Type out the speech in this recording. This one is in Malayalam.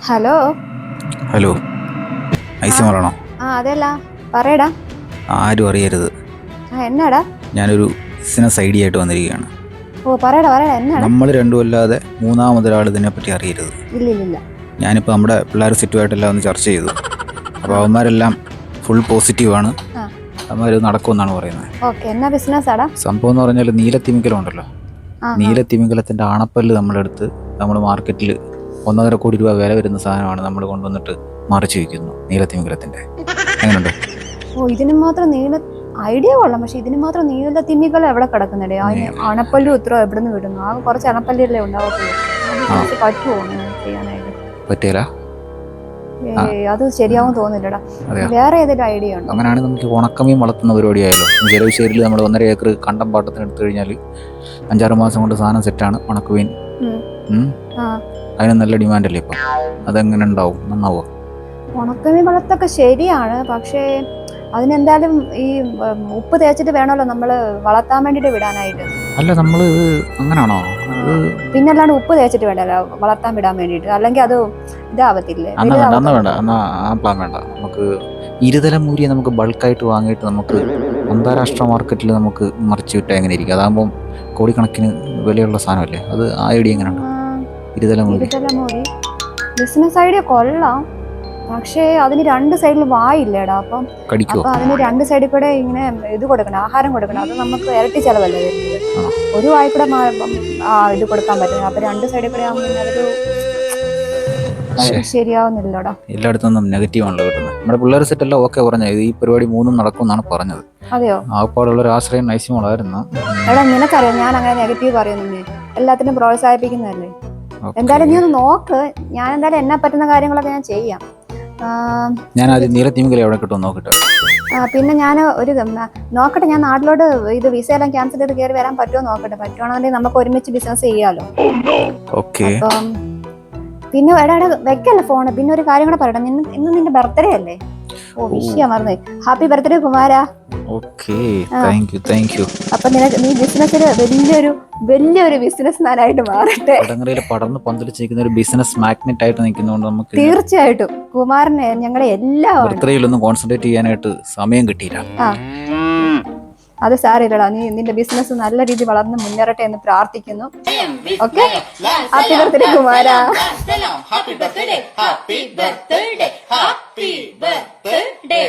ഹലോ? ഹലോ. ഐസിമറാണോ ആ അതല്ല. പറയടാ. ആരും അറിയരുത്. ആ എന്നാടാ? ഞാനൊരു ബിസിനസ് ഐഡിയ ആയിട്ട് വന്നിരിക്കുകയാണ്. ഓ പറയടാ പറയടാ എന്നാടാ? നമ്മൾ രണ്ടും അല്ലാതെ മൂന്നാമതൊരാൾ ഇതിനെപ്പറ്റി അറിയരുത്. ഇല്ല ഇല്ല ഇല്ല ഞാനിപ്പോൾ നമ്മുടെ പിള്ളേർ സിറ്റുമായിട്ടെല്ലാം ഒന്ന് ചർച്ച ചെയ്തു. അപ്പോൾ അവന്മാരെല്ലാം ഫുൾ പോസിറ്റീവാണ്. ആ. അവന്മാർ നടക്കുമെന്നാണ് പറയുന്നത്. ഓക്കെ എന്നാ ബിസിനസ് ആടാ സംഭവം എന്ന് പറഞ്ഞാൽ നീലത്തിമിംഗലം ഉണ്ടല്ലോ. ആ നീലത്തിമിംഗലത്തിന്റെ അണപ്പല്ല് നമ്മളെടുത്ത് നമ്മൾ മാർക്കറ്റിൽ ഒന്നര കോടി രൂപ വില വരുന്ന സാധനമാണ് നമ്മൾ കൊണ്ടുവന്നിട്ട് മറിച്ച് വയ്ക്കുന്നു നീലത്തിമിംഗലത്തിന്റെ എങ്ങനെയുണ്ട് ഓ ഇതിന് മാത്രം നീല ഐഡിയ കൊള്ളാം. പക്ഷെ ഇതിന് മാത്രം നീല തിമ്മികൾ എവിടെ കിടക്കുന്നില്ലേ അതിന് അണപ്പല്ലും ഉത്തരവ് എവിടെ നിന്ന് വിടുന്നു? ആ കുറച്ച് അണപ്പല്ലല്ലേ ഉണ്ടാവത്തുള്ളൂ. പറ്റുമോ ചെയ്യാനായിട്ട്? പറ്റിയല്ല? അത് ശരിയാവും തോന്നില്ലടാ വേറെ ഏതെങ്കിലും ഐഡിയ ഉണ്ടോ? അങ്ങനെയാണ് നമുക്ക് ഉണക്കമീൻ വളർത്തുന്ന പരിപാടിയായല്ലോ. ജലവിശ്ശേരിയിൽ നമ്മൾ ഒന്നര ഏക്കർ കണ്ടം പാട്ടത്തിന് എടുത്തു കഴിഞ്ഞാൽ അഞ്ചാറ് മാസം കൊണ്ട് സാധനം സെറ്റാണ് ഉണക്കമീൻ അതിന് നല്ല ഡിമാൻഡല്ലേ ഇപ്പം? അതെങ്ങനെ ഉണ്ടാവും? നന്നാവോ? ഉണക്കമീൻ വളർത്തൊക്കെ ശരിയാണ്. പക്ഷേ അതിനെന്തായാലും ഈ ഉപ്പ് തേച്ചിട്ട് വേണമല്ലോ നമ്മൾ വളർത്താൻ വേണ്ടിട്ട് വിടാനായിട്ട്. അല്ല നമ്മൾ അങ്ങനാണോ? പിന്നെ അല്ലാണ്ട് ഉപ്പ് തേച്ചിട്ട് വേണ്ടല്ലോ വളർത്താൻ വിടാൻ വേണ്ടിട്ട് അല്ലെങ്കിൽ അത് ഇതാവത്തില്ലേ? വേണ്ട ആ പ്ലാൻ വേണ്ട. നമുക്ക് ഇരുതല മൂരിയെ നമുക്ക് ബൾക്കായിട്ട് വാങ്ങിയിട്ട് നമുക്ക് അന്താരാഷ്ട്ര മാർക്കറ്റിൽ നമുക്ക് മറിച്ച് വിട്ടാൽ എങ്ങനെ ഇരിക്കും? അതാകുമ്പം കോടിക്കണക്കിന് വിലയുള്ള സാധനമല്ലേ? അത് ആ ഐഡിയ എങ്ങനെയുണ്ട്? ബിസിനസ് ഐഡിയ കൊള്ളാം. പക്ഷേ അതിന് രണ്ട് സൈഡിൽ വായില്ലേടാ. അപ്പം അപ്പൊ അതിന് രണ്ട് സൈഡിൽ കൂടെ ഇങ്ങനെ ഇത് കൊടുക്കണം ആഹാരം കൊടുക്കണം. അത് നമുക്ക് ഇരട്ടി ചെലവല്ലേ വരുന്നത്. ഒരു വായി കൂടെ ഇത് കൊടുക്കാൻ പറ്റുന്നത് അപ്പൊ രണ്ട് സൈഡിൽ കൂടെ ആകുമ്പോൾ അതൊരു ശരിയാവുന്നില്ലടാ. എല്ലായിടത്തും നെഗറ്റീവ് ആണല്ലോ നമ്മുടെ പിള്ളേർ സെറ്റ് എല്ലാം ഓക്കെ പറഞ്ഞത് ഈ പരിപാടി മൂന്നും നടക്കും എന്നാണ് പറഞ്ഞത്. അതെയോ? ആപ്പാടുള്ള ഒരു ആശ്രയം നൈസിമോളായിരുന്നു. എടാ നിനക്കറിയാം ഞാൻ അങ്ങനെ നെഗറ്റീവ് പറയുന്നു എല്ലാത്തിനും പ്രോത്സാഹിപ്പിക്കുന്നതല്ലേ? എന്തായാലും നീ ഒന്ന് നോക്ക്. ഞാൻ എന്തായാലും എന്നെ പറ്റുന്ന കാര്യങ്ങളൊക്കെ ഞാൻ ചെയ്യാം. ഞാൻ ആദ്യം നീലത്തിമിക്കലെ എവിടെ കിട്ടും നോക്കട്ടെ പിന്നെ ഞാൻ ഒരു നോക്കട്ടെ ഞാൻ നാട്ടിലോട്ട് ഇത് വിസ എല്ലാം ക്യാൻസൽ ചെയ്ത് കയറി വരാൻ പറ്റുമോ നോക്കട്ടെ. പറ്റുവാണെന്നുണ്ടെങ്കിൽ നമുക്ക് ഒരുമിച്ച് ബിസിനസ് ചെയ്യാലോ. ഓക്കെ അപ്പം പിന്നെ എടാ എടാ വെക്കല്ല ഫോണ് പിന്നെ ഒരു കാര്യം കൂടെ പറയട്ടെ ഇന്ന് ഇന്ന് നിന്റെ ബർത്ത്ഡേ അല്ലേ? ഓ വിഷയ മറന്നു happy birthday Kumara. Okay thank you thank you അപ്പൊ നിനക്ക് നീ ബിസിനസ്സിൽ വലിയൊരു വലിയൊരു ബിസിനസ് മാനായിട്ട് മാറട്ടെ. വടങ്ങരയിൽ പടർന്ന് പന്തലിച്ച് നിൽക്കുന്ന ഒരു ബിസിനസ് മാഗ്നറ്റ് ആയിട്ട് നിൽക്കുന്നതുകൊണ്ട് നമുക്ക് തീർച്ചയായിട്ടും. കുമാറിനെ ഞങ്ങളെ എല്ലാ ബർത്ത്ഡേയിലൊന്നും കോൺസെൻട്രേറ്റ് ചെയ്യാനായിട്ട് സമയം കിട്ടിയില്ല. ആ. അത് സാരില്ലടാ നീ നിന്റെ ബിസിനസ് നല്ല രീതിയിൽ വളർന്ന് മുന്നേറട്ടെ എന്ന് പ്രാർത്ഥിക്കുന്നു. Okay happy birthday Kumara. Happy birthday happy birthday happy birthday.